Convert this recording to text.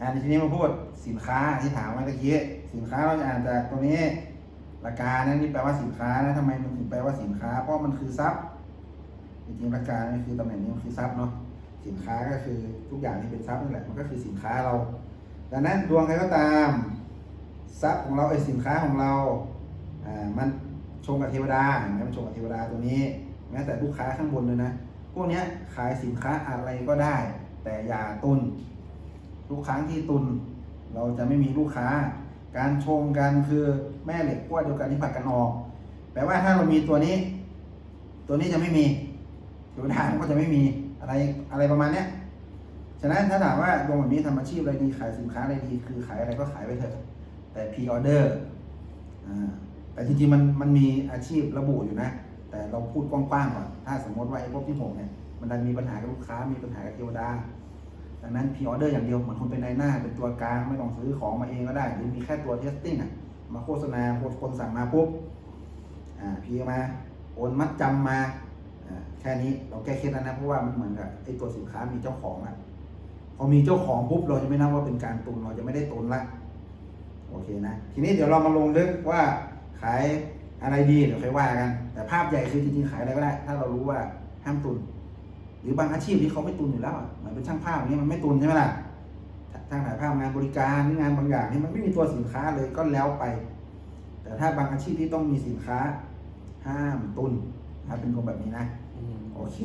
อ่าทีนี้มาพูดสินค้าที่ถามมาเมื่อกี้สินค้าเราจะอ่านจากตรงนี้ราคานะนี่แปลว่าสินค้านะทำไมมันถึงแปลว่าสินค้า เพราะมันคือทรัพย์จริงๆราคานี่คือตำแหน่งนี้มันคือทรัพย์เนาะสินค้าก็คือทุกอย่างที่เป็นทรัพย์นั่นแหละมันก็คือสินค้าเรา ดังนั้นดวงใครก็ตามทรัพย์ของเราไอ้สินค้าของเราอ่ามันชงกับเทวดาเห็นไหมมันชงกับเทวดาตัวนี้แม้แต่ลูกค้าข้างบนเลยนะพวกเนี้ยขายสินค้าอะไรก็ได้ แต่อย่าตุน ทุกครั้งที่ตุน เราจะไม่มีลูกค้า การชงกันคือแม่เหล็กขั้วเดียวกันที่ผัดกันออกแปลว่าถ้าเรามีตัวนี้ ตัวนี้จะไม่มีเทวดานก็จะไม่มีอะไรอะไรประมาณเนี้ยฉะนั้นถ้าถามว่าดวงแบบนี้ทำอาชีพอะไรดีขายสินค้าอะไรดี คือขายอะไรก็ขายไปเถอะ แต่พ r ออเดอร์แต่จริงๆมันมันมีอาชีพระบุอยู่นะ แต่เราพูดกว้างๆก่อนถ้าสมมติว่าไอ้พวกที่หกเนี่ยมันดันมีปัญหากับลูกค้ามีปัญหากับเทวดา ดังนั้นพ r ออเดอร์อย่างเดียวเหมือนคนเป็นนายหน้า เป็นตัวกลางไม่ต้องซื้อของมาเองก็ได้ หรือมีแค่ตัวเทสติ้งอะมาโฆษณาคนคนสั่งมาปุ๊บอ่าพีมาโอนมัดจำมาอ่าแค่นี้เราแก้เคล็ดแล้วนะเพราะว่ามันเหมือนกับไอ้ตัวสินค้ามีเจ้าของอะพอมีเจ้าของปุ๊บเราจะไม่นับว่าเป็นการตุนเราจะไม่ได้ตุนละโอเคนะ ทีนี้เดี๋ยวเรามาลงลึกว่าขายอะไรดีเดี๋ยวค่อยว่ากัน แต่ภาพใหญ่คือจริงๆขายอะไรก็ได้ ถ้าเรารู้ว่าห้ามตุน หรือบางอาชีพที่เขาไม่ตุนอยู่แล้วอะเหมือนเป็นช่างภาพอย่างนี้ยมันไม่ตุนใช่ไหมล่ะช่างถ่ายภาพงานบริการหรืองานบางอย่างที่มันไม่มีตัวสินค้าเลยก็แล้วไป แต่ถ้าบางอาชีพที่ต้องมีสินค้า ห้ามตุนถ้าเป็นคนแบบนี้นะอืมโอเค